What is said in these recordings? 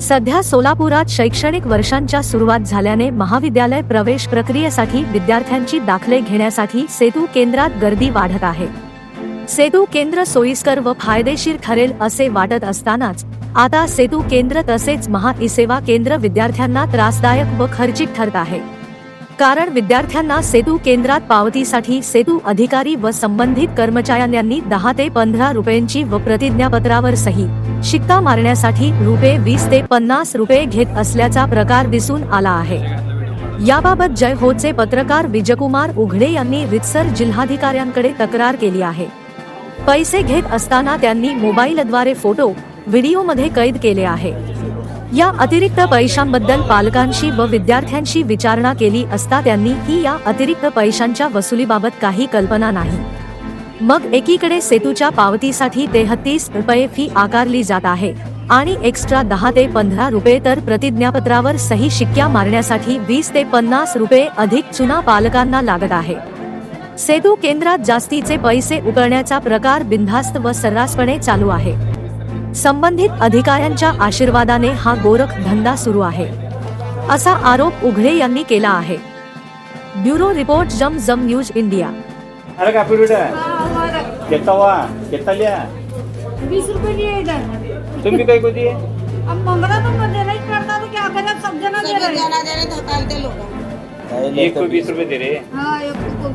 सध्या सोलापुरात शैक्षणिक वर्षांच्या सुरुवात झाल्याने महाविद्यालय प्रवेश प्रक्रियेसाठी विद्यार्थ्यांची दाखले घेण्यासाठी सेतू केंद्रात गर्दी वाढत आहे. सेतू केंद्र सोयीस्कर व फायदेशीर ठरेल असे वाटत असतानाच आता सेतू केंद्र तसेच महा ई सेवा केंद्र विद्यार्थ्यांना त्रासदायक व खर्चिक ठरत आहे. कारण विद्यार्थ्यांना सेतू केंद्रात पावतीसाठी सेतू अधिकारी व संबंधित कर्मचाऱ्यांनी दहा ते पंधरा रुपयांची व प्रतिज्ञापत्रावर सही शिक्का मारण्यासाठी रुपये वीस ते पन्नास रुपये घेत असल्याचा प्रकार दिसून आला आहे. याबाबत जय होचे पत्रकार विजयकुमार उघडे यांनी रितसर जिल्हाधिकाऱ्यांकडे तक्रार केली आहे. पैसे घेत असताना त्यांनी मोबाईलद्वारे फोटो व्हिडिओमध्ये कैद केले आहे. या अतिरिक्त पैशांबद्दल पालकांशी व विद्यार्थ्यांशी विचारणा केली असता त्यांनी की या अतिरिक्त पैशांच्या वसुलीबाबत काही कल्पना नाही. मग एकीकडे सेतूच्या पावतीसाठी तेहतीस रुपये फी आकारली जात आहे आणि एक्स्ट्रा दहा ते पंधरा रुपये तर प्रतिज्ञापत्रावर सही शिक्क्या मारण्यासाठी वीस ते पन्नास रुपये अधिक चुना पालकांना लागत आहे. सेतू केंद्रात जास्तीचे पैसे उकळण्याचा प्रकार बिनधास्त व सर्रासपणे चालू आहे. संबंधित अधिकाऱ्यांच्या आशीर्वादाने हा गोरख धंदा सुरू आहे. असा आरोप उघडे यांनी केला आहे. ब्युरो रिपोर्ट जम जम न्यूज इंडिया. अरे का पिरियड हमारा कितना हुआ कितना लिया. बीस रुपए लिए इधर. तुम भी कहीं को दिए अब मंगला तो मुझे नहीं करता तो क्या करें अब सब जना दे सगळे रहे हैं? जण दे तो कालते लोक एक को बीस रुपए दे रहे हाँ को को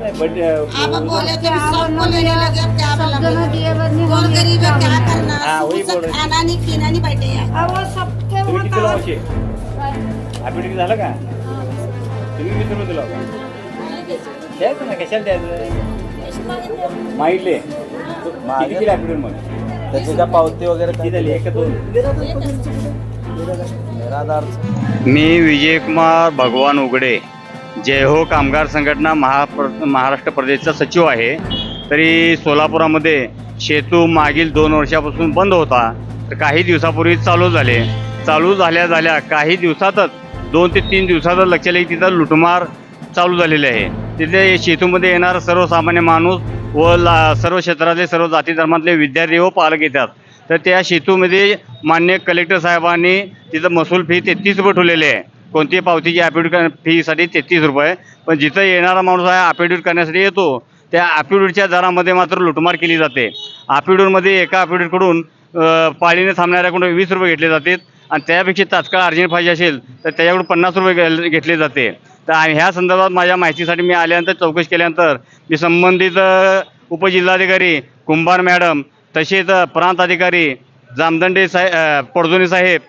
है. हाँ, ॲपिडिक झालं का? तुम्ही वीस रुपये. दिला? होता द्यायचं ना कशाला द्यायचं? माहितले किती मग? त्याची पावती वगैरे किती झाली? एक का दोन? मी विजयकुमार भगवान उघडे जय हो कामगार संघटना महाप्र महाराष्ट्र प्रदेशचा सचिव आहे. तरी सोलापुरामध्ये सेतू मागील दोन वर्षापासून बंद होता. तर काही दिवसापूर्वी चालू झाले. चालू झाल्या झाल्या काही दिवसातच दोन ते तीन दिवसातच लक्षात येईल तिथं लुटमार चालू झालेले आहे. तिथे शेतूमध्ये येणारा सर्वसामान्य माणूस व ला सर्व क्षेत्रातले सर्व जाती धर्मातले विद्यार्थी व पालक येतात. तर त्या सेतूमध्ये मान्य कलेक्टर साहेबांनी तिथं महसूल फी तेहतीस रुपये ठेवलेली आहे. कोणतीही पावतीची ॲफिडेविट फीसाठी तेहतीस रुपये. पण जिथं येणारा माणूस आहे ॲफिडेविट करण्यासाठी येतो त्या ॲफिडेविटच्या दरामध्ये मात्र लुटमार केली जाते. ॲफिडेविटमध्ये एका ॲफिडेविटकडून पाळीने थांबणाऱ्याकडून वीस रुपये घेतले जातात आणि त्यापेक्षा तात्काळ अर्जंट पाहिजे असेल तर त्याच्याकडून पन्नास रुपये घे- घेतले जाते. तर ह्या संदर्भात माझ्या माहितीसाठी मी आल्यानंतर चौकशी केल्यानंतर मी संबंधित उपजिल्हाधिकारी कुंभार मॅडम तसेच प्रांत अधिकारी जामदंडे साहेब पडजोणी साहेब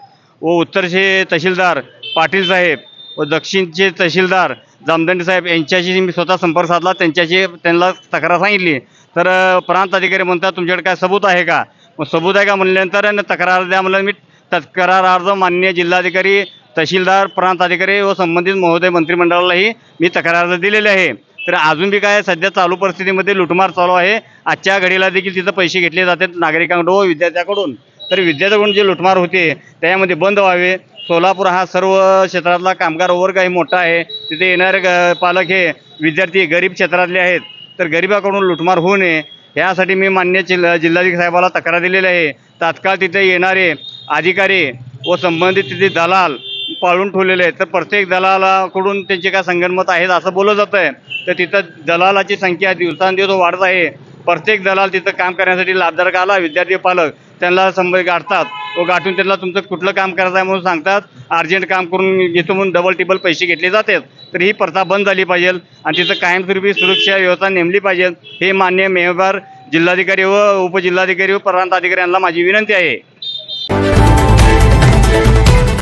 व उत्तरचे तहसीलदार पाटील साहेब व दक्षिणचे तहसीलदार जामदंडे साहेब यांच्याशी मी स्वतः संपर्क साधला. त्यांच्याशी त्यांना तक्रार सांगितली. तर प्रांत अधिकारी म्हणतात तुमच्याकडे काय सबूत आहे का? मग सबूत आहे का म्हणल्यानंतर तक्रार द्या म्हणलं. मी तक्रार अर्ज मान्य जिल्हाधिकारी तहसीलदार प्रांत अधिकारी व संबंधित महोदय मंत्रिमंडळालाही मी तक्रार अर्ज दिलेले आहे. तर अजून बी काय सध्या चालू परिस्थितीमध्ये लुटमार चालू आहे. आजच्या घडीला देखील तिथं पैसे घेतले जातात नागरिकांकडून व विद्यार्थ्याकडून. तर विद्यार्थ्याकडून जे लुटमार होते त्यामध्ये बंद व्हावे. सोलापूर हा सर्व क्षेत्रातला कामगार वर्ग आहे मोठा आहे. तिथे येणारे ग- पालक हे विद्यार्थी गरीब क्षेत्रातले आहेत. तर गरिबाकडून लुटमार होऊ नये. यासाठी मी मान्य जिल्हा जिल्हाधिकारी साहेबाला तक्रार दिलेली आहे. तात्काळ तिथे येणारे अधिकारी व संबंधित तिथे दलाल पाळून ठेवलेले आहेत. तर प्रत्येक दलालाकडून त्यांचे काय संगनमत आहेत असं बोललं जातं आहे तर तिथं दलालाची संख्या दिवसांदिवस वाढत आहे. प्रत्येक दलाल तिथं काम करण्यासाठी लाभदारक आला विद्यार्थी पालक त्यांना संबंध गाठतात. व गाठून त्यांना तुमचं कुठलं काम करायचं आहे म्हणून सांगतात. अर्जंट काम करून घेतो म्हणून डबल टिबल पैसे घेतले जातात. तर ही प्रथा बंद झाली पाहिजे. आणि तिथं कायमस्वरूपी सुरक्षा व्यवस्था नेमली पाहिजे. हे मान्य मेहरबार जिल्हाधिकारी व उपजिल्हाधिकारी व प्रांत अधिकाऱ्यांना माझी विनंती आहे.